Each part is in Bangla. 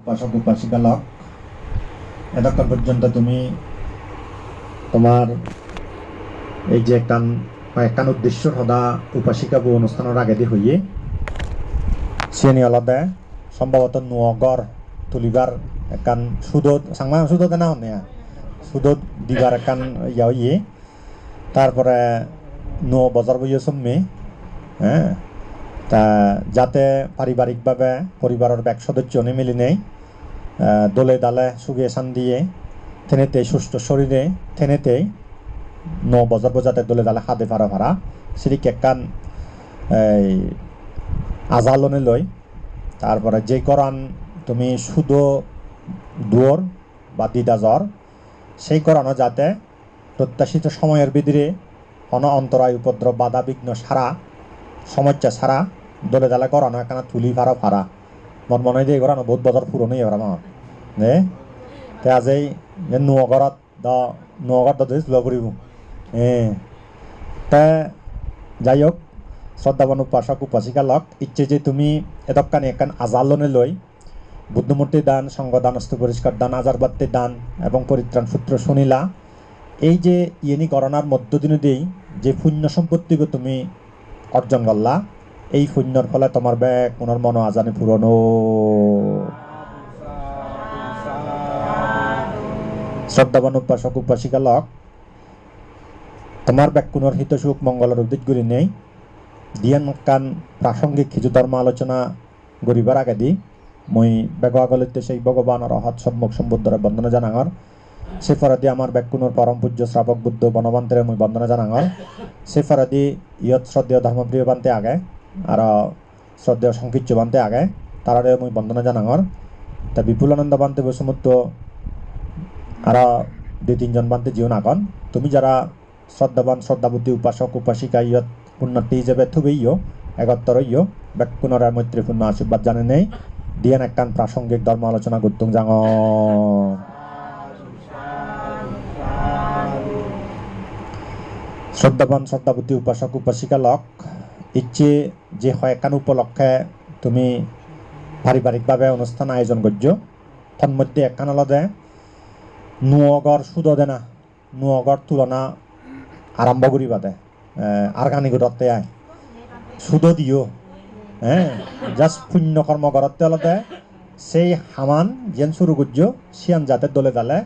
উপাসক উপাসিকা লোক এতক্ষণ পর্যন্ত তুমি তোমার এই যে একখান একখান উদ্দেশ্য সদা উপাসিকা বু অনুষ্ঠানের আগেদি হইয়ে চিনি অলতে সম্ভবত নুয়গর তুলিবার একখান সুদত সাংমা সুদত না হনে সুদত দিবার একখান ইয়া হইয়ে, তারপরে ন বজার বইয়ে সম্মে হ্যাঁ? তা যাতে পারিবারিকভাবে পরিবারের এক সদস্য নে মিলি নেই দোলে দালে সুগে সান দিয়ে থেনেতে সুস্থ শরীরে, থেনেতেই ন বজার বজাতে দোলে দালে হাতে ফারা ফারা সেটি কেকান এই, আজালনে লই, তারপরে যে করান তুমি সুদ, দুয়র বা দিদা জ্বর সেই করানো যাতে প্রত্যাশিত সময়ের ভিতরে অন অন্তরায় উপদ্রব বাধা বিঘ্ন সারা, সমস্যা ছাড়া দলে দালে করানো একখানা তুলি ফারা ফারা মন মনে দিয়ে করানো বহুত বছর পুরনো এবার আমার নে? তে আজি নুয়গৰত দ নুয়গৰত দ তুলি ফুৰিব এ, তে যাই হোক শ্ৰদ্ধাবান উপাসক উপাসিকা লগ ইচ্ছে যে তুমি এতকানি একান আজালনে লৈ বুদ্ধমূর্তি দান সংঘদান অস্ত্র পরিষ্কার দান আজারবাত্তি দান এবং পরিত্রাণ সূত্র শুনিলা। এই যে ইয়েনি গণনার মধ্য দিনে দিয়েই যে পুণ্য সম্পত্তিকে তুমি অর্জন করলা এই পুণ্যর ফলে তোমার ব্যাগ পুনর মন আজানে পুরনো শ্রদ্ধাবান উপাসক উপাসিকা লক তোমার ব্যাগ পুনর হিত সুখ মঙ্গলের উদ্দেশ্য করি নেই। দিয়ান কান প্রাসঙ্গিক কিছু ধর্ম আলোচনা গরিবার আগে দি। মই বেগ আগলিতে সেই ভগবানের অহৎ সম্মুখ সম্বুদ্ধরে বন্দনা জানাঙর সে ফরাদি আমার ব্যাকুণর পরম পূজ্য শ্রাবক বুদ্ধ বনবান্তরে মই বন্দনা জানাঙর সে ফরাদি ইয়ত শ্রদ্ধেয় ধর্মপ্রিয় বান্তে আগে। আর শ্রদ্ধেয় সংকীর্য বান্তে আগে। তারারে মই বন্দনা জানাঙর। তা বিপুলানন্দ বান্তে বসুমত্ত আর দুই তিনজন বান্তে জীবন আগন তুমি যারা শ্রদ্ধাবান, শ্রদ্ধাবুদ্ধি, উপাসক, উপাসিকা, ইয়ত, উন্নতি হিসেবে থুবেইও একত্তর ইয় ব্যাকুণর মৈত্রীপূর্ণ আশীর্বাদ জানে নেই। দিয়ান একখান প্রাসঙ্গিক ধর্ম আলোচনা গুত্তুং জাঙ। শ্রদ্ধাবান শ্রদ্ধাবতী উপাসক, উপাসিকা লক। ইচ্ছে যে হয় একান উপলক্ষে তুমি পারিবারিকভাবে অনুষ্ঠান আয়োজন করছ তন্মধ্যে একান আলাদা। নুয়গর সুদ দে না নুয়গর তুলনা আরম্ভ করিবা দে। আর গানি ঘটতে আয় সুদ দিও। হ্যাঁ জাস্ট পুণ্য কর্ম করতে আলাদা। সেই হামান যেন শুরু করছ সিয়ান যাতে দলে দালে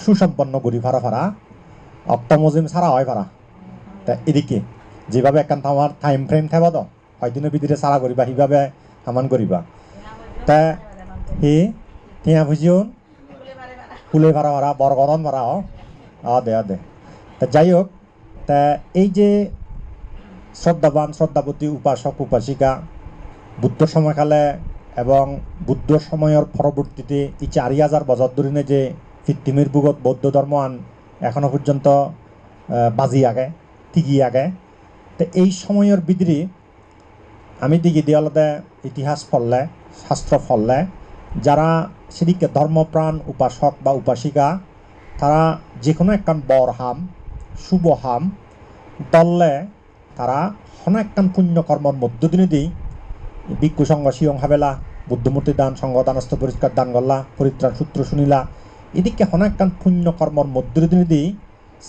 সুসম্পন্ন করি ফারা ফারা অক্টোমজিম ছাড়া হয় ফারা তা, এদিকে। যেভাবে একান্ত আমার টাইম ফ্রেম থাকব তো হয়দিনের ভিতরে সারা করিবা সেইভাবে সামান করিবা তা হি তিয়া বুঝিওন ফুলে ভাড়া ভাড়া বরগরন ভাড়া হ দে অ দে। তা যাই হোক তা, এই যে শ্রদ্ধাবান শ্রদ্ধাবতী উপাসক, উপাসিকা, বুদ্ধ সময়কালে এবং বুদ্ধ সময়ের পরবর্তীতে এই চারি হাজার বছর ধরে যে পৃথিবীর বুগত বৌদ্ধ ধর্ম আন এখনও পর্যন্ত বাজি আগে টিকি আগে তো এই সময়ের ভিতরে আমি দিকে দিয়ালতে ইতিহাস ফললে, শাস্ত্র ফললে, যারা সেদিকে ধর্মপ্রাণ উপাসক বা উপাসিকা, তারা যে কোনো একখান শুভ হাম, দললে তারা কোনো একখান পুণ্যকর্মর মধ্য দিনে দিই ভিক্ষু সংঘ শিয়ং হাবেলা, বুদ্ধমূর্তি দান সংঘ দানস্থ পরিষ্কার দান গল্লা, পরিত্রাণ সূত্র শুনিলা, এদিকে হন একখান পুণ্যকর্মর মধ্য দিনে দিই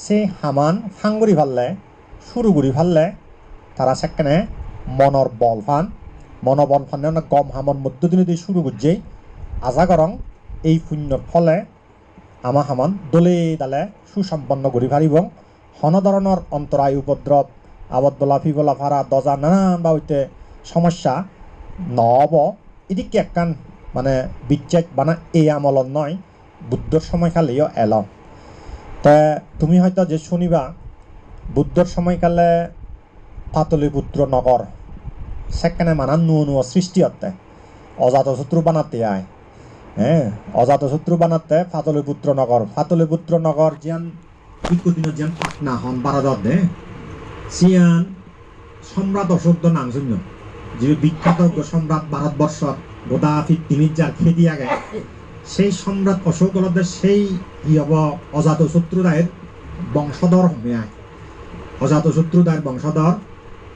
সে হামান ফাঙ্গরি ফাললে শুরু করি ফাললে তারা সেখানে মনর বল ফান মনোবল ফান গম হামর মধ্য দিনে দিয়ে শুরু করছে। আজা করং এই পুণ্যর ফলে আমা হামান দলে দালে সুসম্পন্ন করি ফারিব হন ধরনের অন্তরায় উপদ্রব আবদ বলা ফিবলা ফারা, দজা নানান বা হইতে সমস্যা নব এদিকে একখান মানে বিচ্ছেদ বানা এই আমলত নয়, বুদ্ধর সময়কালেও এল তা তুমি হয়তো যে শুনিবা, বুদ্ধর সময়কালে পাতলিপুত্র নগর সেখানে মানান নুয় নুয় সৃষ্টি হতে অজাতশত্রু বানাতে আয় হ্যাঁ অজাতশত্রু বানাতে ফাতলিপুত্র নগর ফাতলিপুত্র নগর জিয়ান বিকুদিন জিয়ান পাটনা হন ভারতত দে সিয়ান সম্রাট অশোক নাম শূন্য যে বিখ্যাত সম্রাট ভারতবর্ষর গোদা পৃথিবীর যার খেদি আগে, সেই সম্রাট অশোক সেই ই হব অজাতশত্রু রায়ের বংশধর হবে আয় অজাতশত্রু রায়ের বংশধর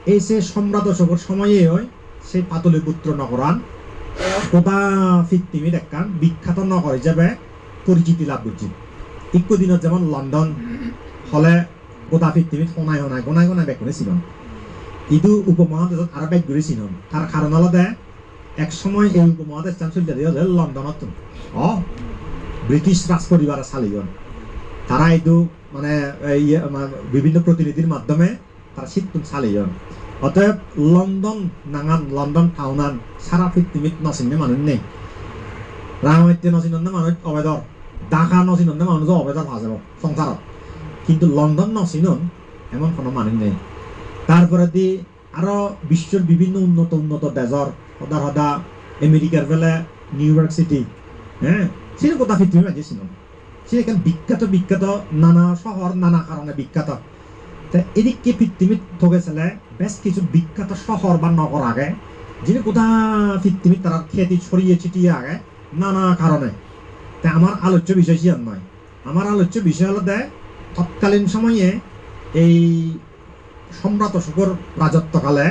এই সে সম্রাট অশোকের সময়ে হয়, সেই পাতলিপুত্র নগরান গোটা পৃথিবীর একখান বিখ্যাত নগর হিসেবে পরিচিতি লাভ করছি ইকো দিনত যেমন লন্ডন হলে গোটা পৃথিবীত শনাই শনাই গনাই গনাই বেগ করেছিল ইদু উপমহাদেশত আরও বেগ করেছিল তার কারণ হলতে এক সময় এই উপমহাদেশ চান চলিতে দিয়ে হলে লন্ডনত অ ব্রিটিশ রাজ পরিবার চালিগন তারা মানে এই বিভিন্ন প্ৰতিনিধিৰ মাধ্যমে তারা শীতটো চালিগন অতএব লন্ডন নাঙান লন্ডন টাউনান সারা পৃথিবীত নচিনে মানুহ নেই। রামায়িত্যে নচিনন্দে মানুহ অবেদর ঢাকা নচিনন্দে মানুষ অবেদর ভাজাব সংসারত কিন্তু লন্ডন নচিনন এমন কোনো মানুষ নেই। তারপরে দি আরও বিশ্বের বিভিন্ন উন্নত উন্নত দেশর সদা সদা আমেরিকার ফেলে নিউ ইয়র্ক সিটি হ্যাঁ সেটা গোটা পৃথিবী মাঝে ছিলাম সে এখানে বিখ্যাত বিখ্যাত নানা শহর নানা কারণে বিখ্যাত। এদিকে পৃথিবীত ঠকেছিল বেশ কিছু বিখ্যাত শহর বা নগর আগে, যিনি গোটা পৃথিবীত তারা খ্যাতি ছড়িয়ে ছিটিয়ে আগে, নানা কারণে। তা আমার আলোচ্য বিষয় সিয়ান নয়। আমার আলোচ্য বিষয় হলো দেয় তৎকালীন সময়ে এই সম্রাট অশোকর রাজত্বকালে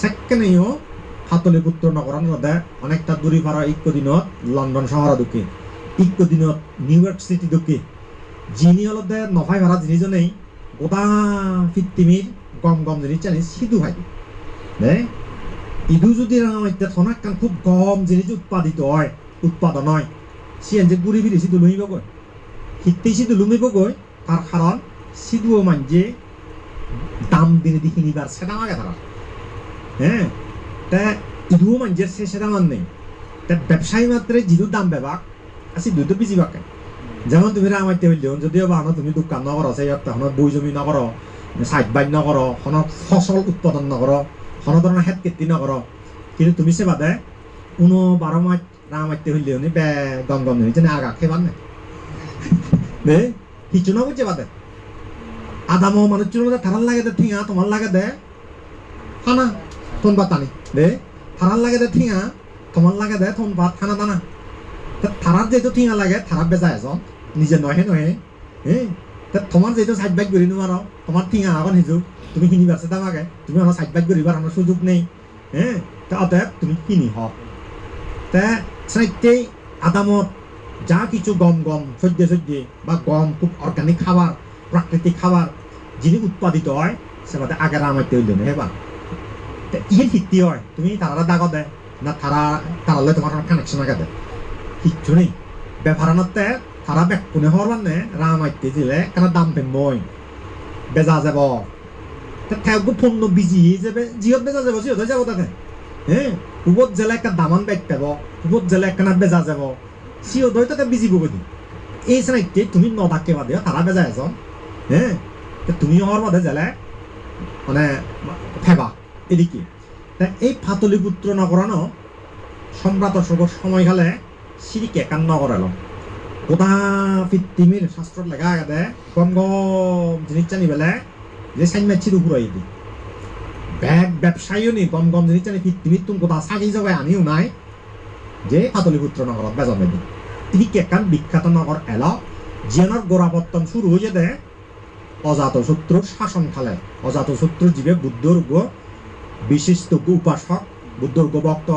সেকেন্ডেও হাতলিপুত্র নগরন মধ্যে অনেকটা দূরি পারা ইক্য দিনত লন্ডন শহর ঢুকে ইক্য দিনত নিউ ইয়র্ক সিটি ঢুকে যিনি হলতে নফাই ভাড়া যিনিজনেই গোটা পৃথিবীর গম গম জিনিস জানি সিধু ভাই। দে ইদু যদি রাঙামাইতে থনাক কান খুব গম জিনিস উৎপাদিত হয়, উৎপাদন হয়, সিয়ান যে গুড়ি ফিরি সিধু লুমিব গৈ। হিত্তি সিধু লুমিব গৈ তার কারণ সিধুও মানজে দাম দিনে দি কিনিবার সেটা আগে তারা হ্যাঁ তা ইদুও মানজে সে সেটা মান নেই তা ব্যবসায়ী মাত্রে যিটো দাম বেবাক, আছে দুটো বিজি বাকে। যেমন তুমি রামাইতে হইলেও, যদিও বা তুমি দোকান নকর সেই তখন বই জমি নকর সাইড বাইট নকর হনত ফসল উৎপাদন নকর কোনো ধরনের হেত কেতি নকর কিন্তু তুমি সে বাদে কোনো বারো মাস রামাইতে হইলেও নি বে গম গম নি, যেন আগা খেবার নে? কিছু না বুঝছে বাদে আদামো মানুষ মধ্যে থারার লাগে দে, ঠিঙা তোমার লাগে দে। হানা তোন বাত টানি দে থারার লাগে দে, ঠিঙা তোমার লাগে দে তোন বাত খানা দানা। থারার যেহেতু ঠিঙা লাগে থারার বেজা এজন। নিজে নহে নহে। হে তোমার যেহেতু সাইড বাইক করি নোৱাৰ তোমার ঠিঙা আগন সিজু তুমি কিনিব আছে তামাকে। তুমি আমার সাইড বাইক করিবার আমার সুযোগ নেই। হ্যাঁ তা অতএব তুমি কিনি হ। তা সাইডতেই আদামত যা কিছু গম গম, সদ্য সদ্য, বা গম খুব অর্গানিক খাবার প্রাকৃতিক খাবার, যিনি উৎপাদিত হয় সেবাতে আগে রামাইতে হইল না হেবা ইয়ে ভিত্তি হয়। তুমি তারা দাগ দেয় না তারা তারালে তোমার কানেকশন আগে দেয় কিচ্ছু নেই। বেফারানতে তারা বেকুনে হওয়ার মানে রামাইতে দিলে কেন দাম পেমই বেজা যাব থাকব পণ্য বিজি যাবে জিহত বেজা যাব জিহত যাব তাতে হ্যাঁ উবত জেলা একটা দামান বেগ পাব উবত জেলা একটা বেজা যাব সিও দই তাতে বিজি বগদি এই চাইতে তুমি নদাকে বাদে তারা বেজা এজন হ্যাঁ তুমি হওয়ার বাদে জেলে মানে ফেবা এদিকে এই ফাতলিপুত্র নগরানো সম্রাট অশোকর সময়কালে সিরিকে একান নগর গোটা পৃথিবীর শাস্ত্রত লেখা আগে গম গম জিনিস জানি বেলে যে সাইন মাছির উপর আইবি। ব্যাগ ব্যবসায়ীও নি গম গম জিনিস জানি পৃথিবীর তুমি গোটা সাজি জায়গায় আনিও নাই। যে পাতলিপুত্র নগরত বেজা বেদি। এদিকে একান বিখ্যাত নগর এল, জিয়ানোর গোড়াপত্তন শুরু হয়ে দে, অজাত শত্রুর শাসন খালে। অজাত শত্রু জীবে বুদ্ধর গো বিশিষ্ট উপাসক বুদ্ধর গো ভক্ত,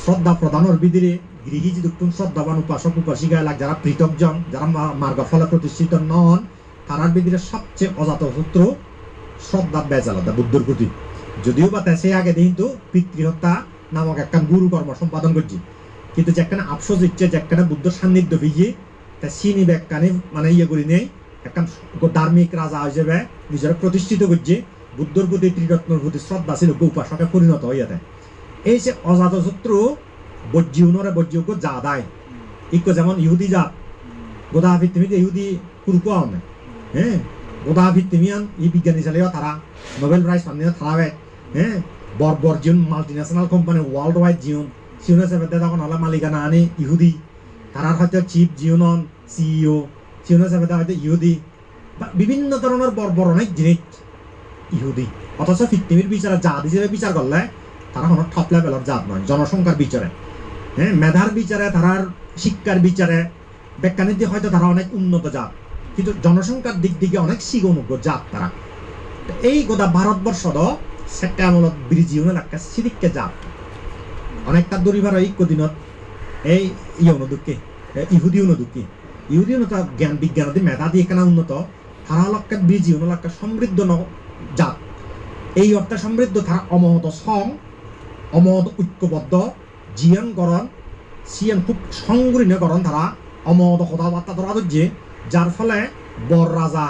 শ্রদ্ধা প্রদানের বিধিরে গৃহী যিদুক্তুন শ্রদ্ধাবান উপাসক উপাসিকা এলাক যারা পৃথকজন যারা মার্গ ফলে প্রতিষ্ঠিত নন তারার বিধিরে সবচেয়ে অজাত শত্রু শ্রদ্ধা বেজ আলাদা বুদ্ধর প্রতি যদিও বা সে আগে কিন্তু পিতৃহত্যা নামক একখান গুরু কর্ম সম্পাদন করছি কিন্তু যেখানে আফসোস ইচ্ছে যেখানে বুদ্ধ সান্নিধ্য ভিজি তা সিনি ব্যাখ্যানি মানে ইয়ে করি নেই, একখান ধার্মিক রাজা হিসেবে নিজের প্রতিষ্ঠিত করছে বুদ্ধর প্রতি ত্রিরত্নের প্রতি শ্রদ্ধা ছিল উপাসকে পরিণত হইয়া দেয় এই যে অজাত শত্রু বজ্জিউনরে বজ্জিউক যা দায় ইকো যেমন ইহুদি জাত। গোদা পৃথিবীতে ইহুদি কুরকো আনে হ্যাঁ গোদা পৃথিবীয়ান ই বিজ্ঞানী চালিয়েও তারা। নোবেল প্রাইজ পানিও তারাবে। হ্যাঁ বর্বর জিউন multi national company world wide জিউন সিউনে সেবেতে তখন হলে মালিকানা আনি ইহুদি। তারার হয়তো চিফ জিউনন, সিইও। সিউনে সেবেতে হয়তো ইহুদি। বিভিন্ন ধরনের বর্বর অনেক জিনিস ইহুদি। অথচ পৃথিবীর বিচারে জাত হিসেবে বিচার করলে তারা কোনো টপ লেভেলের জাত নয় জনসংখ্যার বিচারে হ্যাঁ মেধার বিচারে তারার শিক্ষার বিচারে বিজ্ঞানের দিকে হয়তো তারা অনেক উন্নত জাত, কিন্তু জনসংখ্যার দিক দিকে অনেক সিগনুগ্য জাত তারা। এই গোটা ভারতবর্ষ সেটা আমলত ব্রিজিউনের একটা সিরিককে জাত। অনেকটা দরিবার ঐক্য দিনত এই ইয়ে অনুদুঃখে ইহুদি অনুদুঃখী ইহুদি উন্নত জ্ঞান বিজ্ঞান দি মেধা দিয়ে কেনা উন্নত, তারা লক্ষ্যে বিজি লক্ষ্যে সমৃদ্ধ ন জাত। এই অর্থে সমৃদ্ধ তারা অমহত সং অমহত ঐক্যবদ্ধ জিয়ান গরণ সিয়ান খুব সংগ্রীণ গরণ তারা। অমহত কথাবার্তা ধরা যে যার ফলে বর রাজা,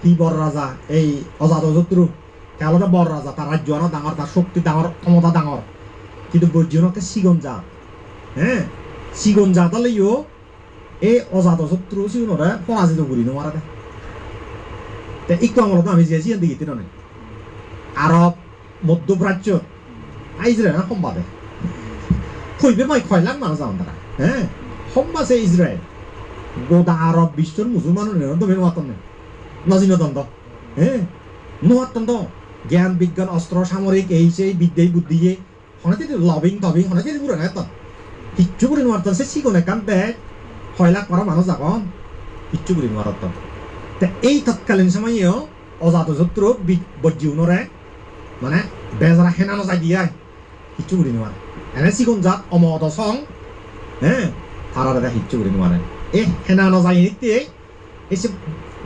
কি বর রাজা? এই অজাত শত্রু। তেওঁলোকে বৰ ৰাজা তাৰ ৰাজ্য ডাঙৰ তাৰ শক্তি ডাঙৰ ক্ষমতা ডাঙৰ কিন্তু বৈজ্ঞানকে চিগন জাত হে চিগন জাতালৈও এই অজাত শত্ৰু চিগনৰে পৰাজিত কৰি নোৱাৰে দে তে ইকো আমলত আমি যে চিয়ান দেখি তিনে আৰব মধ্যপ্ৰাচ্যত ইজৰাইল সম্বাদে? কইবে মই খয়লাং মানুহ যাওঁ তাৰা হে? সম্বাসে ইজৰাইল। গোটা আৰব বিশ্বৰ মুছলমানৰ তুমি নোৱাতন নজিনতন্ত হে? নোয়াতন্ত জ্ঞান, বিজ্ঞান অস্ত্র সামরিক এই সেই বিদ্যাই, বুদ্ধিয়ে। হনাতে লবিং টবিং হনাতে পুরো না তো কিচ্ছু করে নোয়ারতন সে সিগন একান দেখ ছয় লাখ করা মানুষ যাবন কিচ্ছু করে নোয়ারতন তে এই তৎকালীন সময়েও অজাত শত্রু বজ্জিউনরে মানে বেজারা হেনানো যাই দিয়ে। কিচ্ছু করে নোয়ারে এনে সিগন জাত অমদ সং হ্যাঁ তারা দেখা কিচ্ছু করে নোয়ারে এ হেনানো যাই নিতে এসে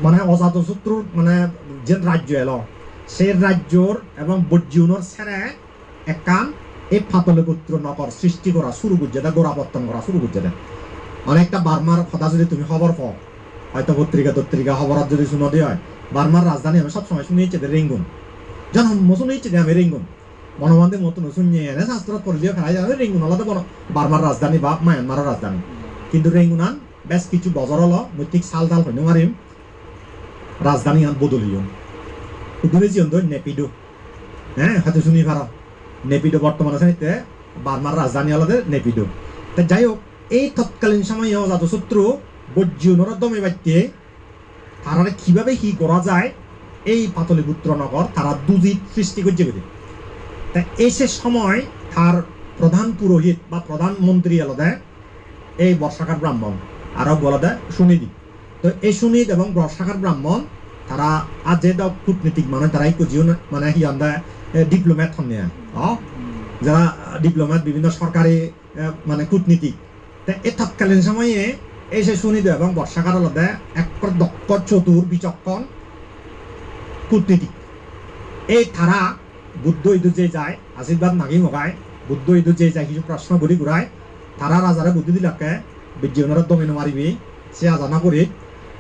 মানে অজাত শত্রুর মানে যে রাজ্য এলো সেই রাজ্যর এবং বজ্জিউনর ছেড়ে একান এই ফাতলিপুত্র নগর সৃষ্টি করা শুরু করছে দে গোড়াপত্তন করা শুরু করছে দে অনেকটা বার্মার কথা যদি তুমি খবর পাও হয়তো পত্রিকা পত্রিকা খবরত যদি শুনো দিয়ে হয় বার্মার রাজধানী আমি সবসময় শুনিয়েছে দে রেঙ্গুন জন্ম শুনিয়েছে দে আমি রেঙ্গুন মনোবন্ধের মতন শুনিয়ে শাস্ত্র করলিও ফেলাই যাবে রেঙ্গুন হলো বড় বার্মার রাজধানী বা মায়ানমারের রাজধানী কিন্তু রেঙ্গুনান বেশ কিছু বছর হলো মৈত্রিক সাল দাল হইতে মারিম রাজধানী আন বদলিও উদুরে জিয়ন তো নেপিডো হ্যাঁ হয়তো শুনি পারো নেপিডো বর্তমান আছে বার্মার রাজধানী আলাদা নেপিডো তা যাই হোক এই তৎকালীন সময়ে জাতশত্রু বজ্রুনর দমে বাড়তে তারা কীভাবে কি করা যায়, এই পাতলিপুত্র নগর তারা দুজিত সৃষ্টি করছে তা এসে সময় তার প্রধান পুরোহিত বা প্রধানমন্ত্রী আলাদা এই বর্ষাকার ব্রাহ্মণ। আরও বলা দেয় সুনিধি। তো এই সুনিধ এবং বর্ষাকার ব্রাহ্মণ, তারা আজ যে দক কূটনীতিক মানে তারাই কুজিও মানে আমরা ডিপ্লোম্যাট হন যারা ডিপ্লোম্যাট বিভিন্ন সরকারি মানে কূটনীতিক। তা এই তৎকালীন সময়ে এই সে সুনিধ এবং বর্ষাকার আলাদা এক দক্ষ, চতুর, বিচক্ষণ কূটনীতিক। এই তারা বুদ্ধ ইদু যে যায় আশীর্বাদ মাগি মগায়, বুদ্ধ ইদু যে যায়, কিছু প্রশ্ন ঘুরি ঘুরায় তারা রাজারে বুদ্ধি দিলাকে বিজ্ঞানের দমিন মারিবি সে আজানা করে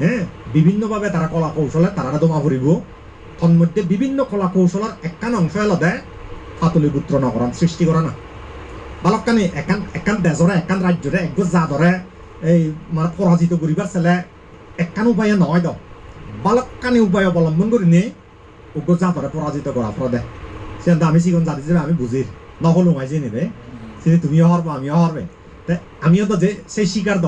হ্যাঁ বিভিন্নভাবে তারা কলা কৌশলে তারা দমা ফুরিব তন্মধ্যে বিভিন্ন কলা কৌশলের একখান অংশ এলাদে ফাতলিপুত্র নগরণ সৃষ্টি করা না বালকানি একান একান দেশরে একান রাজ্যরে এক জাদরে এই মানে পরাজিত করিবার ছেলে একান উপায়ে নহয় দ। বালকানি উপায় অবলম্বন করি নে উগ্র জাতরে পরাজিত করা প্রদে সে আমি সিগন জাতি যে আমি বুঝির মাই যে নেবে সে তুমিও হরবা আমিও হরবে আমিও তো যে সেই শিকার দ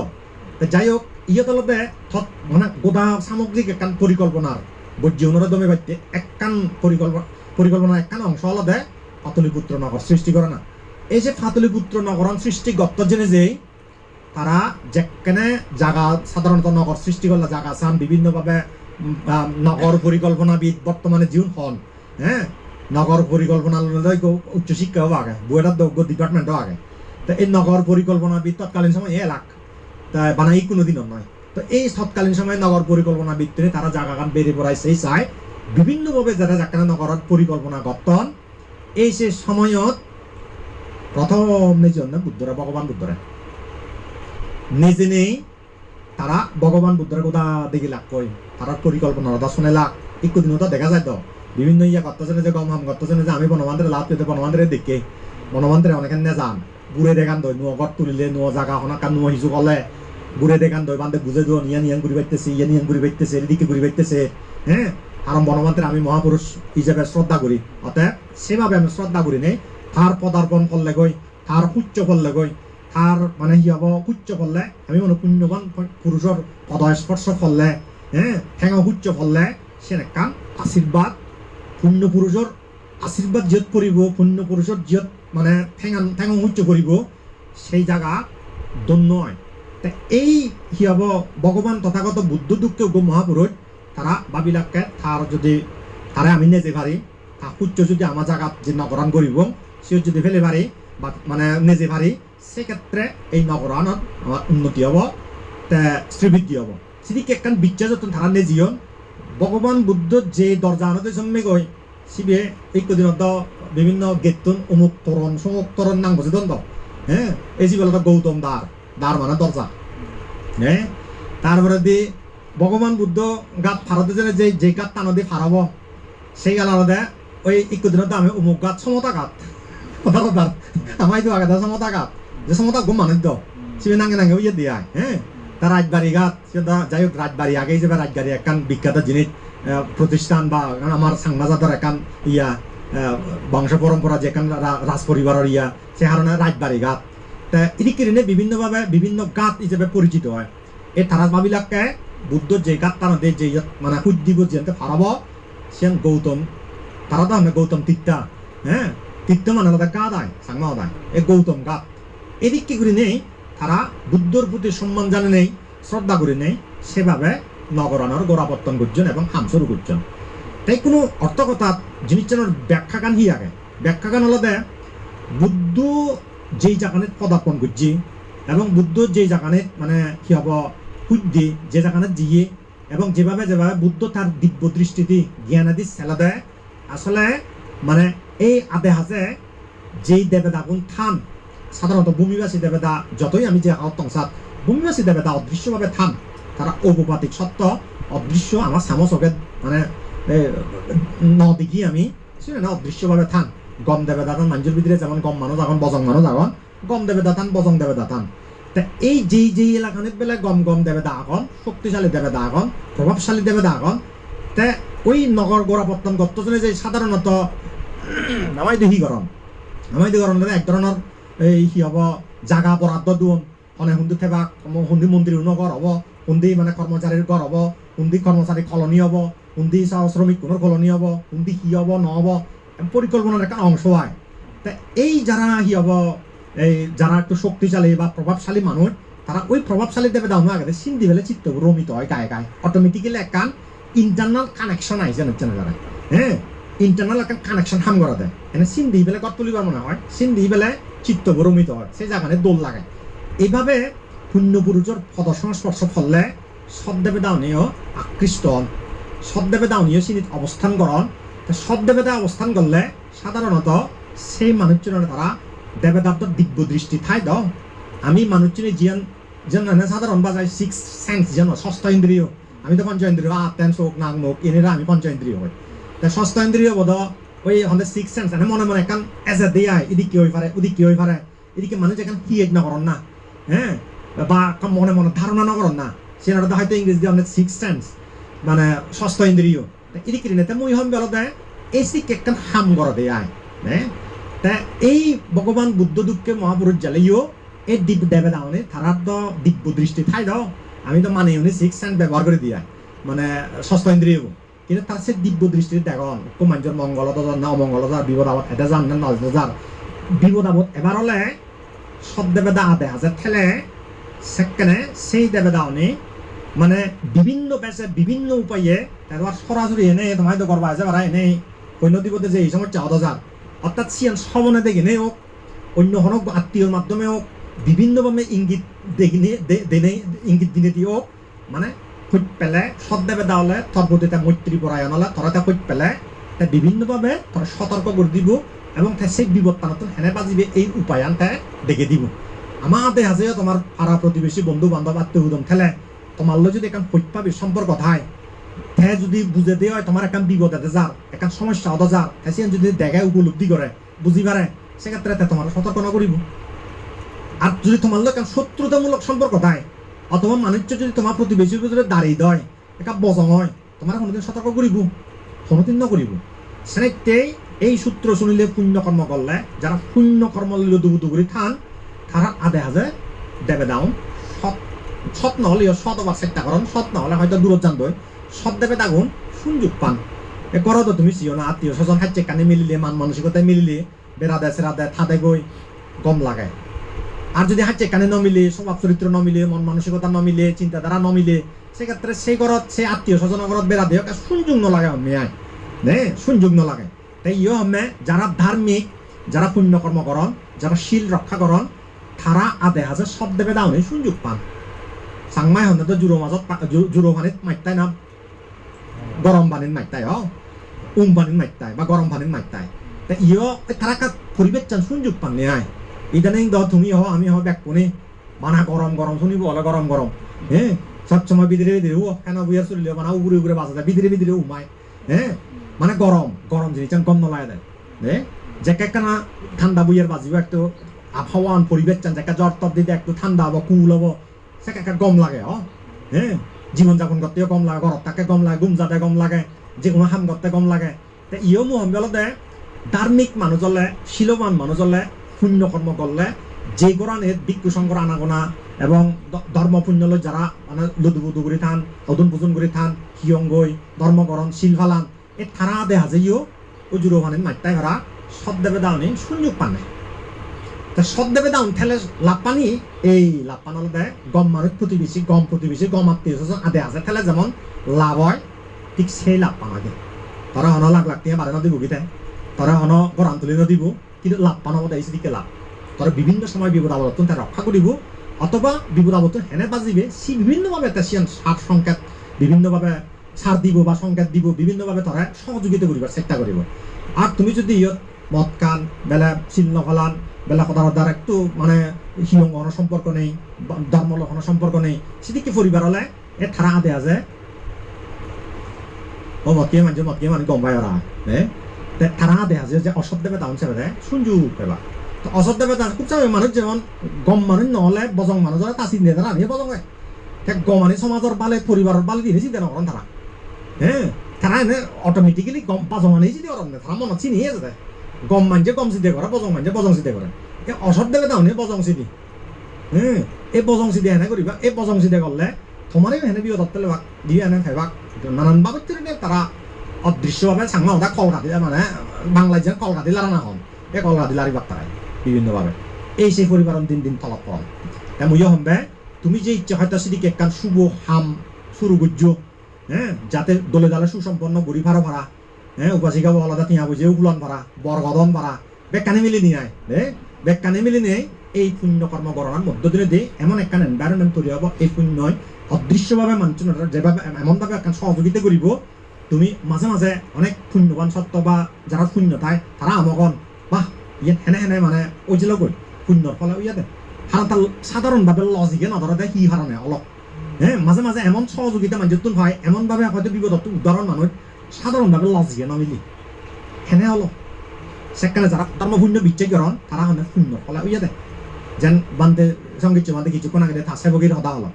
যাই হোক ইয়ে তলতে থত মানে গোটা সামগ্রিক একখান পরিকল্পনার বৈজ্ঞানরে দমে বাড়তে একখান পরিকল্পনা পরিকল্পনার একখান অংশ আলাদা পাতলিপুত্র নগর সৃষ্টি করে না। এই যে ফাতলিপুত্র নগরণ সৃষ্টি গত্ত জেনে যে তারা যেখানে জায়গা সাধারণত নগর সৃষ্টি করলে জায়গা চান বিভিন্নভাবে নগর পরিকল্পনাবিদ বর্তমানে জীবন হন হ্যাঁ নগর পরিকল্পনা উচ্চ শিক্ষাও আগে বুয়েটার দগ্য ডিপার্টমেন্টও আগে। তো এই নগর পরিকল্পনাবিদ তৎকালীন সময় এ লাখ। তা বানাই কোনো দিন নয় তো এই তৎকালীন সময় নগর পরিকল্পনা ভিত্তিতে তারা জায়গা গান বেরিয়ে পড়ায় সেই চাই বিভিন্নভাবে যারা যাকে নগরত পরিকল্পনা গঠন, এই সে সময়ত প্রথম নিজন্য বুদ্ধরা ভগবান বুদ্ধরা নিজে নেই তারা ভগবান বুদ্ধরা কোথা দেখি লাভ কই তারা পরিকল্পনা কথা শুনে লাখ একটু দিন তো দেখা যায় তো বিভিন্ন ইয়া করতেছে যে গম হাম করতেছে যে আমি বনবান্ধরে লাভ পেতে বনবান্ধরে দেখে বনবান্ধরে অনেক যান। বুড়ে দেখান দই, নুয়া ঘর তুলিলে, নুয়া জাগা হনাকা নুয়া হিজু কলে বুড়ে দেখান দই বান্ধে বুঝে দিও, নিয়া নিয়ান ঘুরি বাইতেছে ইয়া নিয়ান ঘুরি বাইতেছে এদিকে ঘুরি বাইতেছে হ্যাঁ? আর বনবান্ধরে আমি মহাপুরুষ হিসেবে শ্রদ্ধা করি। অতএব সেভাবে আমি শ্রদ্ধা করি নেই তার পদার্পণ করলে গই তার উচ্চ করলে গই তার মানে কি হব? উচ্চ করলে, আমি মনে পুণ্যবান পুরুষের পদ স্পর্শ করলে হ্যাঁ? ঠেঙ উচ্চ করলে, সে কান আশীর্বাদ পুণ্য পুরুষৰ আশীৰ্বাদ যিয়ত পৰিব পুণ্য পুৰুষৰ যিয়ত মানে ঠেঙান ঠেঙ উচ্চ কৰিব সেই জাগা দন্য হয়। তে এই কি হ'ব, ভগৱান তথাগত বুদ্ধ দুঃখ গো মহাপুৰুষ তারা ভাবিলাকে তার যদি তারা আমি নেজে পারি তা সূর্য যদি আমার জায়গা যে নগরণ করিব সে যদি ফেলে পারি বা মানে নিজে পারি সেক্ষেত্রে এই নগরানত আমার উন্নতি হব শ্রীবৃদ্ধি হব। সেদিকে একখান বিচ্ছা যতন তারা নেজিয়ন ভগবান বুদ্ধ যে দরজা আনতে জন্মে গই সিবে এই কদিনত বিভিন্ন গেতুন অমুক তরণ সমুক তরণ নাম বসে দ্বন্দ্ব হ্যাঁ এই যে বলে গৌতম দ্বার দ্বার মানে দরজা। হ্যাঁ তারপরে দি ভগবান বুদ্ধ গাত ফারতে যেন যে যে গাত টানো দিয়ে ফারাব সেই গালার ওই একটু দিনত আমি অমুক গাত সমতা গাত। কথা কথা আমার তো আগে সমতা গাত, যে সমতা গম মানুষ তো সিবে নাঙ্গে নাঙ্গে ইয়ে দিয়ে হ্যাঁ তার রাজবাড়ি ঘাট সেটা যাই হোক, রাজবাড়ি আগেই যাবে, রাজবাড়ি একখান বিখ্যাত জিনিস প্রতিষ্ঠান বা আমার সাংবাজাতের একখান ইয়া বংশ পরম্পরা যেখান রাজ পরিবারের ইয়া, সে কারণে রাজবাড়ি ঘাট তা এটি কিনে বিভিন্নভাবে বিভিন্ন গাত হিসেবে পরিচিত হয়। এই থারাস ভাবিলাকে বুদ্ধ যে গাত তারা দে যে মানে উদ্দীপ যেতে ফারাব, সেন গৌতম। তারা তো আমি গৌতম তিত্তা হ্যাঁ? তিত্ত মানে গাদ আয় সাংমা আদায় এই গৌতম গাত। এদিক কি করে নেই তারা বুদ্ধর প্রতি সম্মান জানে নেই, শ্রদ্ধা করে নেই, সেভাবে নগরানোর গোড়াপত্তন করছেন এবং হামসরু করছেন। তাই কোনো অর্থকথা জিনিসটার ব্যাখ্যাগান হি আগে। ব্যাখ্যাগান হলো দে, বুদ্ধ যেই জাগানে পদার্পণ করছি এবং বুদ্ধ যেই জাগানে মানে কি হব শুদ্ধি যে জাগানে জিয়ে এবং যেভাবে যেভাবে বুদ্ধ তার দিব্য দৃষ্টিতে জ্ঞানাদি ছেলা দেয়, আসলে মানে এই আদে হাজে যেই দেবেদাগুন থান সাধারণত ভূমিবাসী দেবতা যতই আমি যে তংসাত ভূমিবাসী দেবতা অদৃশ্যভাবে থান তারা ঔপপাতিক সত্য, অদৃশ্য আমার সামসকে মানে ন দেখি আমি সেটা না, অদৃশ্যভাবে থান গম দেবতা থান মানুষের ভিতরে যেমন গম মানুষ এখন বজং মানুষ এখন গম দেবতা থান বজং দেবতা থান তা এই যেই যেই এলাকানের বেলা গম গম দেবতা এখন শক্তিশালী দেবতা এখন প্রভাবশালী দেবতা এখন তে ওই নগর গোড়াপত্তন গত্তজনে যে সাধারণত, নামাই গরম। নামাই দেখি গরম এক ধরনের এই কি হব? জাগা বরাদ্দ দিম হনে হুন্দি থেবা হুন্দি মন্দিৰ নগৰ হ'ব। হুন্দি মানে কৰ্মচাৰীৰ ঘৰ হ'ব। হুন্দি কৰ্মচাৰী কলনি হ'ব। হুন্দি চাহ শ্ৰমিক কোনৰ কলনি হ'ব। হুন্দি কি হ'ব নহ'ব পরিকল্পনার একটা অংশ হয়। তা এই যারা কি হব, এই যারা একটু শক্তিশালী বা প্রভাবশালী মানুষ তারা ওই প্রভাবশালী দেবে না আগে সিন্ধি বেলে চিত্ত রমিত হয় গায়ে গায়ে। অটোমেটিক্যালি একখান ইন্টারনাল কানেকশন আইসে হচ্ছে না যারা হ্যাঁ ইন্টারনাল একটা কানেকশন হাম করা দেয় এনে সিন্ধি বেলে কত তুলিবার মনে হয়? সিন্ধি বেলে চিত্ত রমিত হয়। সেই জায়গানে দোল লাগে এইভাবে শূন্য পুরুষের পদসংস্পর্শ ফললে সদ্দেবে দাওনীয় আকৃষ্ট হন। সদ্দেবে দাওনীয় চিনিত অবস্থান করন সদ্দেবেদা অবস্থান করলে সাধারণত সেই মানুষজনের তারা দেবেদাব্দর দিব্য দৃষ্টি ঠাই দাও আমি মানুষজনের জিয়ান যেন মানে সাধারণ বাজায় সিক্স সেন্স যেন ষষ্ঠ ইন্দ্রিয়। আমি তো পঞ্চ ইন্দ্রিয় তেন চোখ নাক মুখ, এনেরা আমি পঞ্চ ইন্দ্রিয় হই তা ষষ্ঠ ইন্দ্রিয় বোধ ওই আমাদের সিক্স সেন্স এনে মনে মনে একান এজ এ দেয়াই এদিক কি হয়ে পারে ওদিক কি হয়ে পারে, এদিকে মানুষ এখান ক্রিয়েট না করেন না হ্যাঁ? বা মনে মনে ধারণা না করেন না। সেটা হয়তো ইংরেজি দিয়ে আমাদের সিক্স সেন্স মানে ষষ্ঠ ইন্দ্রিয়। এদিকে নেতে মই হম বেলা দেয়, এই সিক একখান হাম করা দেয় হ্যাঁ তা এই ভগবান বুদ্ধ দুঃখে মহাপুরুষ জ্বালাইও, এই দিব্য দেবে দাওনে তারা তো দিব্য দৃষ্টি ঠাই দাও আমি তো মানে সিক্স সেন্স ব্যবহার করে দিয়া মানে ষষ্ঠ ইন্দ্রিয় কিন্তু তার সে দিব্য দৃষ্টিতে দেখুন কুমাঞ্জর মঙ্গলত না অমঙ্গলত বিপদ আপদ এটা যান না নজর যার বিপদ আপদ এবার হলে সব দেবেদা আদে হাজার ঠেলে সেখানে সেই দেবেদা উনি মানে বিভিন্ন বেশে বিভিন্ন উপায়ে এবার সরাসরি এনে তোমায় তো করবা আছে বারা এনে অন্য দিবতে যে এই সময় চাওয়া যার অর্থাৎ সিয়ান সবনে দেখে নেই হোক অন্য হনক আত্মীয়র মাধ্যমে হোক বিভিন্নভাবে ইঙ্গিত দেখিনে ইঙ্গিত দিনে দিয়ে হোক মানে খুঁজ পেলে, সদ দেবে দাওলে, তোর প্রতি তা মৈত্রী পরায়ণ হলে তোরা তা খুঁজ পেলে, তা বিভিন্নভাবে তোর সতর্ক করে দিব এবং তা সেই বিবর্তনত হেনে বাজিবে এই উপায়ান তা দেখে দিব। দেখা যায় তোমার পাড়া প্রতিবেশী বন্ধু বান্ধব আত্মীয় উদম খেলে তোমার যদি এখন খোঁজ পাবি সম্পর্ক থায় তে যদি বুঝে দিয়ে হয় তোমার এখন বিপদ এতে যার এখন সমস্যা হতে যার সে যদি দেখায় উপলব্ধি করে, বুঝি পারে, সেক্ষেত্রে তোমার সতর্ক না করিব। আর যদি তোমার লোক শত্রুতামূলক সম্পর্ক থায় অথবা মানুষ যদি তোমার প্রতিবেশীর ভিতরে দাঁড়িয়ে দেয় একটা বজং হয়। তোমার কোনোদিন সতর্ক করিব? কোনোদিন নকরিব? সেনেতেই এই সূত্র শুনিলে পুণ্য কর্ম করলে, যারা পুণ্য কর্ম লুদুবুদু করে থান তারা আদে হাজে দেবে দাউন সৎ সৎ নহ'লেও সৎ হবার চেষ্টা কৰণ সৎ নহ'লে হয়তো দূৰত যান দৈ সৎ দেবে দাগুন সুযোগ পান। এ করো তো তুমি চিও না, আত্মীয় স্বজন হাইচে কানে মিলিলে, মান মানসিকতায় মিলিলে বেড়া দেয় সেরা দেয় থাদে গই গম লাগে আর যদি হাইচে কানে নমিলে স্বভাব চরিত্র নমিলে মন মানসিকতা নমিলে চিন্তাধারা নমিলে সেক্ষেত্রে সেই ঘরত সেই আত্মীয় স্বজনের ঘরত বেড়া দেয় সুযোগ নলাগে মেয়াই নে? সুযোগ নলাগে তাই ইয়ে হমে যারা ধার্মিক যারা পুণ্য কর্ম করন যারা শিল রক্ষা করন তারা আদে হাজে সব দেবে দাওনি সুযোগ পান সাংমাই হনে তো জুরো মাজত জুরো পানিত মাইতাই না? গরম পানিত মাইতাই হ উম পানিত মাইতাই বা গরম পানিত মাইতাই। তা ইয় তারা পরিবেশ চান সুযোগ পান নি আই ইদানিং দ তুমি হ আমি হ ব্যাক কোনি মানা গরম গরম, শুনিব হলে গরম গরম। হ্যাঁ সবসময় বিদিরে বিদিরে, ও কেন বুয়ার চলিলে মানে উগুরে উগুরে বাজা যায়, বিদিরে বিদিরে উমায়। হ্যাঁ মানে গরম গরম জিনিস গম নলায় দেয়। হ্যাঁ যেকে কানা ঠান্ডা বুইয়ের বাজিব, একটু আবহাওয়ান, পরিবেশ চান যেকা জ্বর তপ দিতে একটু ঠান্ডা হব, কুল হব, সেকে একটা গম লাগে হ্যাঁ জীবন যাপন করতেও গম লাগে ঘরত থাকে গম লাগে গুম যাতে গম লাগে যে কোনো হাম করতে গম লাগে। তে ইও মহম্বলতে ধার্মিক মানুষলে শিলবান মানুষলে শূন্য কর্ম করলে যে কোরআনের ভিক্ষু সংকর আনাগোনা এবং দ- ধর্ম পুণ্যলৈ যারা মানে লুদু বুদু করে থান অদুন পুজুন করে থান হিয়ংগই ধর্মকরণ শিল ফালান এ থারা দেহা যে ইও ও জুরো মানে মাত্যাই ভরা সদ্দেবে দাওনি সুযোগ পানে। তা সদ্দেবে দাউন ঠেলে লাভ পানি, এই লাভ পান হলে গম মানুষ প্রতিবেশী, গম প্রতিবেশী, গম আত্মীয় স্বজন আদে আছে ঠেলে যেমন লাভ হয়, ঠিক সেই লাভ পান আগে। তারা হন লাখ টিয়া বারে নদী বুকিতে তারা হন গরান তুলি নদীব কিন্তু লাভ পান হব দেয় সেদিকে লাভ। তারা বিভিন্ন সময় বিপদ আবর্তন তারা রক্ষা করিব অথবা বিপদ আবর্তন হেনে বাজিবে সি বিভিন্নভাবে তেছিয়ান সার সংকেত বিভিন্নভাবে সার দিব বা সংকেত দিব বিভিন্নভাবে তারা সহযোগিতা করিবার চেষ্টা করিব আর তুমি যদি ইয়ত মদ কান বেলা চিহ্ন ফলান বেলা কথা দ্বারা একটু মানে কোনো সম্পর্ক নেই ধর্ম কোনো সম্পর্ক নেই সেদিকে পরিবার হলে এ থারা আদে আছে। ও মতকে মানুষ মতকে মানে গম পাই ওরা হ্যাঁ তে থারা আদে আছে যে অসৎ দেবে দাউন সেবে শুনজু পেবা। তো অসৎ দেবে দাউন খুব চাবে মানুষ যেমন গম মানুষ নহলে বজং মানুষ তাচি দিয়ে তারা আনিয়ে বজং হয় গম মানে সমাজৰ বালে, পৰিবাৰৰ বালে দিয়ে চিন্তা নকৰণ তারা হ্যাঁ তারা এনে অটোমেটিক্যালি গম, বজং মানে চিন্তা করেন তারা মনত চিনিয়ে আছে গম মানছে গম চিন্তা করে বজং মানছে বজং চিন্তা করে এ অসৎ দেবে দাও নে বজং চিদি হ্যাঁ এই বজং চিদি এনে কৰিবা, এই বজং চিদি করলে তোমারই হেনে বিয়ে দত্তলে ভাগ দিয়ে এনে খাইবাক। নানানভাবে তিনে তারা অদৃশ্যভাবে সাংমা ওটা কলকাতি মানে বাংলায় যে কলকাতি লারা না হন। এই কলকাতি লারি বাক তারাই বিভিন্নভাবে। এই সেই পরিবারন দিন দিন তলব করন এমন হম্বে তুমি যে ইচ্ছে হয়তো সেদিকে একখান শুভ, হাম শুরু গুজ্জ হ্যাঁ যাতে দলে দলে সুসম্পন্ন গড়ি ভাড়া ভাড়া হ্যাঁ উপাসিকা বলাদা তিয়া বুঝে উগুলন ভাড়া বরগদন ভাড়া বেকানে মিলি নিয়ে আয় হ্যাঁ বেকানে মিলি নিয়ে এই পুণ্য কর্ম গণনার মধ্য দিয়ে দিয়ে এমন একখান এনভায়রনমেন্ট তৈরি হব, এই পুণ্যই অদৃশ্যভাবে মানুষ যেভাবে এমনভাবে একখান সহযোগিতা করিব তুমি মাঝে মাঝে অনেক পুণ্যবান সত্য বা যারা পুণ্য তাই তারা আমগন বাহ ইয়ে হেনে হেনে মানে ওই যে লগৈ পুণ্যর ফলে ইয়াতে। হারা তার সাধারণভাবে লজিকে নধরে দেয় সি হারানে অলপ। হ্যাঁ মাঝে মাঝে এমন সহযোগিতা মানুষজন হয় এমনভাবে হয়তো বিপদত উদাহরণ মানুষ সাধারণভাবে লজিকে নমিলি। হেনে অলপ। সেখানে যারা ধর্ম পুণ্য বিচ্ছেকরণ তারা হনে পুণ্য ফলে ইয়াতে। যেন বান্ধে সংগীত বান্ধে কিছুক্ষণ আগে থাসে বগির হদা হলো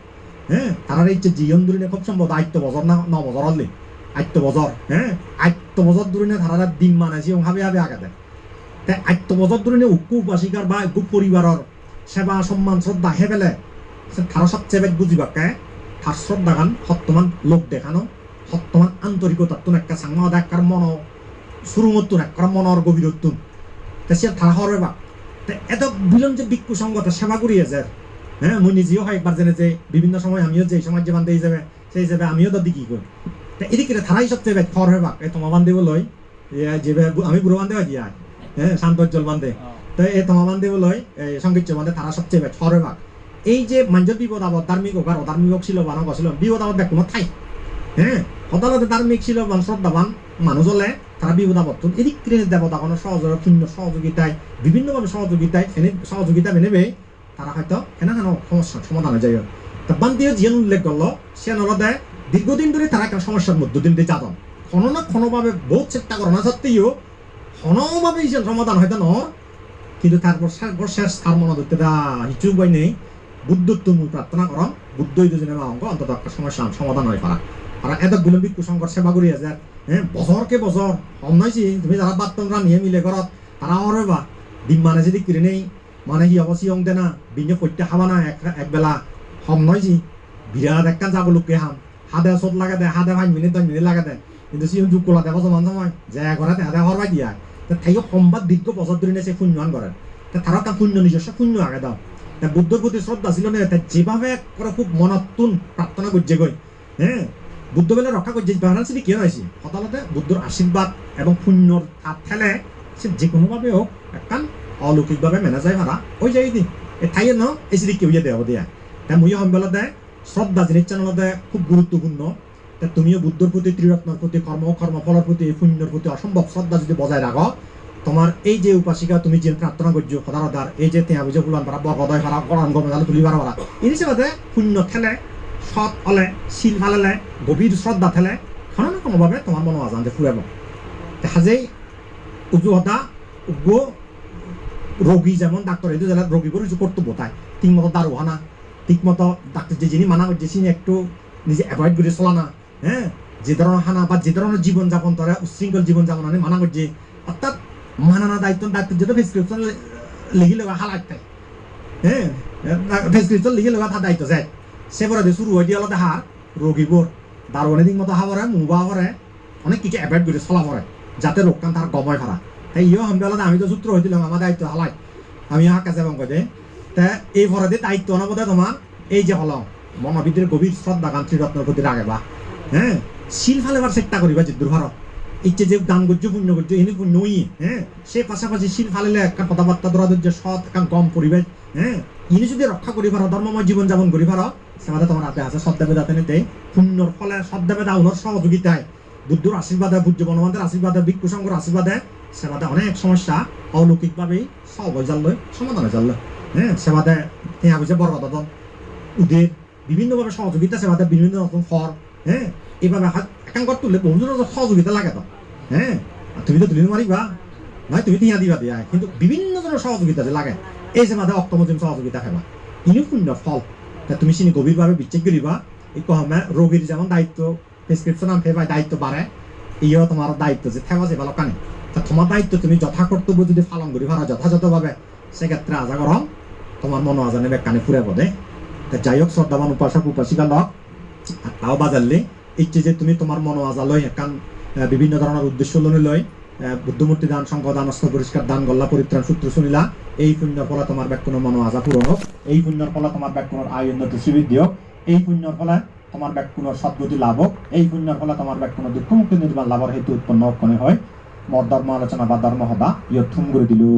হ্যাঁ তারা ইচ্ছে জীবন দূরে খুব সম্ভব আত্য বছর না ন বছর হলে। আত্য বছর হ্যাঁ আত্য বছর দূরে তারা দিন মানাইছি ভাবে ভাবে আগাতে তাই আত্য বছর দূরে উক্কু উপাসিকার বা উক্কু পরিবারের সেবা সম্মান শ্রদ্ধা হে পেলে। তারা সবচেয়ে বেগ বুঝিবাকে তার শ্রদ্ধা গান সত্যমান লোক দেখানো সত্যমান আন্তরিকতা তুন একটা সাংমা দেখার মন সুরুমত্তুন একটা মনের গভীরত্তুন তা সে তারা হরে বা এত বিলন যে ভিক্ষু সংগত সেবা করি আছে হ্যাঁ মই নিজেও হয় একবার জেনে যে বিভিন্ন সময় আমিও যে সমাজ যে বান্ধে যাবে সেই হিসাবে আমিও তো দিকি করি তা এদিকে তারাই সবচেয়ে বেগ খর হয়ে বাক এই তোমা বান্ধে লই যে আমি বুড়ো বান্ধে হয় দিয়া হ্যাঁ শান্তজ্জল বান্ধে। তো এই তোমা বান্ধে লই এই সংগীত বান্ধে তারা সবচেয়ে বেগ খর হয়ে বাক এই যে মাঞ্জত বিপদ আবদ ধার্মিক হোক আর অধার্মিক হোক ছিল বানক ছিল বিপদ আবদ দেখ কোনো ঠাই। হ্যাঁ সদালতে ধার্মিক ছিল বান শ্রদ্ধাবান মানুষ হলে তারা বিপদ আবদ এদিক দেবতা কোনো সহযোগ শূন্য সহযোগিতায় বিভিন্নভাবে সহযোগিতায় এনে সহযোগিতা মেনেবে তারা হয়তো হেন সমস্যার সমাধান হয়ে যায়। তা বান্তিও উল্লেখ করল সে নলদে দীর্ঘদিন ধরে তারা একটা সমস্যার মধ্য দিন দিয়ে যাদন কোনো না কোনোভাবে বহুত চেষ্টা করো না সত্ত্বেও সে সমাধান হয়তো ন কিন্তু তারপর শেষ শেষ তার মনে ধরতে দা কিছু উপায় নেই। বুদ্ধত্ব মূল প্রার্থনা করম। বুদ্ধই দুজনে অঙ্ক অন্তত একটা সমস্যা সমাধান হয় পারা। আর এত গুলম্বিক কুসংকর সেবা করি আছে। হ্যাঁ বছরকে বছর। হম নয়ছি তুমি যারা বাত্তন নিয়ে মিলে ঘরত তারা হরে বা ডিম মানে যদি কিনে নেই মানে কি অবশ্যই অং দেনা বিনে পত্যা খাবা না, এক একবেলা হম নয়ছি বিরাট একটা যাব লোককে হাম। হাদে চোট লাগে দে, হাদে পাঁচ মিনিট দশ মিনিট লাগে দে। কিন্তু সি যুগ কোলা দেব সময় যে ঘরে হাদে হরবাই দিয়া। তা থাইও সম্বাদ দীর্ঘ বছর ধরে সে শূন্যৱান করে তা তারা তা শূন্য নিজস্ব শূন্য আগে দাও। তা বুদ্ধর প্রতি শ্রদ্ধা ছিল না? যেভাবে করে খুব মনতুন প্রার্থনা করছে গই হ্যাঁ বুদ্ধ বেলা রক্ষা করছে বাহানা সেটি কেন হয়েছে সদালতে বুদ্ধর আশীর্বাদ এবং পুণ্যর হাত ঠেলে সে যে কোনোভাবে হোক একখান অলৌকিকভাৱে মেনেজাই ভাড়া হৈ যায় দিন এই ঠাই ন? এই চিৰি কেউয়ে দেহ দিয়া। তা ময়ো সম্বলতে শ্ৰদ্ধা জিনিস চ্যানেলতে খুব গুরুত্বপূর্ণ। তা তুমিও বুদ্ধর প্রতি, ত্রিরত্নের প্রতি, কর্ম, কর্মফলের প্রতি, পুণ্যর প্রতি অসম্ভব শ্রদ্ধা যদি বজায় রাখো, তোমার এই যে উপাসিকা তুমি যে প্রার্থনা করছ সদার এই যে তেওঁ বুঝে ফুলান পারা বরগদয় পারা গরম গরম জালে তুলি পারা পারা এই হিসেবে পুণ্য ঠেলে সৎ হলে, শিল ফালেলে গভীর শ্রদ্ধা ঠেলে, কোনো না কোনোভাবে তোমার মনো আজানতে ফুরাব। দেখা যায় উজুহতা উগ্র রোগী যেমন ডাক্তার, এই জেলার রোগীগুলো কিছু কর্তব্য তাই ঠিক মতো দারু হানা ঠিক মতো ডাক্তার যে যিনি মানা তিনি একটু নিজে অ্যাভয়েড করে চলা না হ্যাঁ যে ধরনের হানা বা যে ধরনের জীবনযাপন তারা উচ্ছৃঙ্খল জীবনযাপন আনে মানা করছে অর্থাৎ মানানা দায়িত্ব ডাক্তার যেটা প্রেসক্রিপশন লিখি লগা হালাত তাই হ্যাঁ প্রেসক্রিপশন লিখি লগা তার দায়িত্ব যায়। সে পরে শুরু হয়ে দিয়ে আলাদা হার রোগীবোৰ দারোয়ানি দিক মতো হাবরে মুবা হরে অনেক কিছু অ্যাভয়েড করে চলা পরে যাতে রোগকান তার গময় করা তাই ইও হামবেলা আমি তো সূত্র হয়েছিলাম আমার দায়িত্ব হালাই আমি হাঁ কাছে এবং কয়ে তা, এই ভরাতে দায়িত্ব অনবদে তোমার, এই যে হল মনোবিদ্যের গভীর শ্রদ্ধা গান ত্রিরত্নের প্রতি রাখেবা হ্যাঁ শিল ফালেবার চেষ্টা করিবা জিদ্দুর ভারত ইচ্ছে যে দান করছ পুণ্য করছ এনে পুণ্য ই হ্যাঁ সে পাশাপাশি শিল ফালিলে একটা কথাবার্তা ধরা ধৈর্য সৎ একটা গম পরিবেশ হ্যাঁ ইনি যদি রক্ষা করি পারো ধর্মময় জীবন যাপন করি পারো সেমাতে তোমার হাতে আছে সদ্দেবে দাতে নিতে পুণ্যর ফলে সদ্দেবে দাউনের সহযোগিতায় বুদ্ধর আশীর্বাদে পূজ্য বনবন্ধের আশীর্বাদে ভিক্ষু সংঘর আশীর্বাদে সেবাতে অনেক সমস্যা অলৌকিকভাবেই সব হয়ে যাল সমাধান হয়ে যাল হ্যাঁ সেবাতে ત્યાં হৈছে বরগদন উদের বিভিন্নভাবে সহযোগিতা, সেবাতে বিভিন্ন রকম ফর হ্যাঁ এইভাবে হাত একাংকর তুললে বহু জনের সহযোগিতা লাগে তো হ্যাঁ। তুমি তো তুলি মারিবা, নয়, তুমি তিয়া দিবা দিয়া। কিন্তু বিভিন্ন জনের সহযোগিতা যে লাগে, এই সেবাতে অক্তমজিম সহযোগিতা খাবা ইনি শূন্য ফল। তুমি চিনি গভীরভাবে বিচ্ছেদ করিবা, এই কহমে রোগীর যেমন দায়িত্ব প্রেসক্রিপশন আনতে বা দায়িত্ব বাড়ে, ইও তোমার দায়িত্ব যে থাকা যে ভালো কানে। তা তোমার দায়িত্ব তুমি যথা কর্তব্য যদি পালন করি পারা যথাযথভাবে, সেক্ষেত্রে আজা গরম তোমার মনো আজানে বেকানে ফুরে পদে তা যাই হোক শ্রদ্ধাবান উপাসক উপাসিকা লক। তাও বাজারলে, ইচ্ছে যে তুমি তোমার মনো আজা লই একান বিভিন্ন ধরনের উদ্দেশ্য লই লই বুদ্ধমূর্তি দান, সংঘ দান, অস্ত্র পরিষ্কার দান, গল্লা পরিত্রাণ, সূত্র শুনিলা, এই পুণ্যর ফলে তোমার ব্যাকুণ মনো আজা পূরণ হোক। এই পুণ্যর ফলে তোমার ব্যাকুণর আয় উন্নতি শ্রীবৃদ্ধি হোক। এই পুণ্যর ফলে তোমার ব্যাকুণর সদ্গতি লাভ হোক। এই পুণ্যর ফলে তোমার ব্যাকুণ দুঃখমুক্তি নির্বাণ লাভের হেতু উৎপন্ন কনে হয়। মত ধর্ম আলোচনা বা ধর্ম হদা ইয় থুম করে দিলু।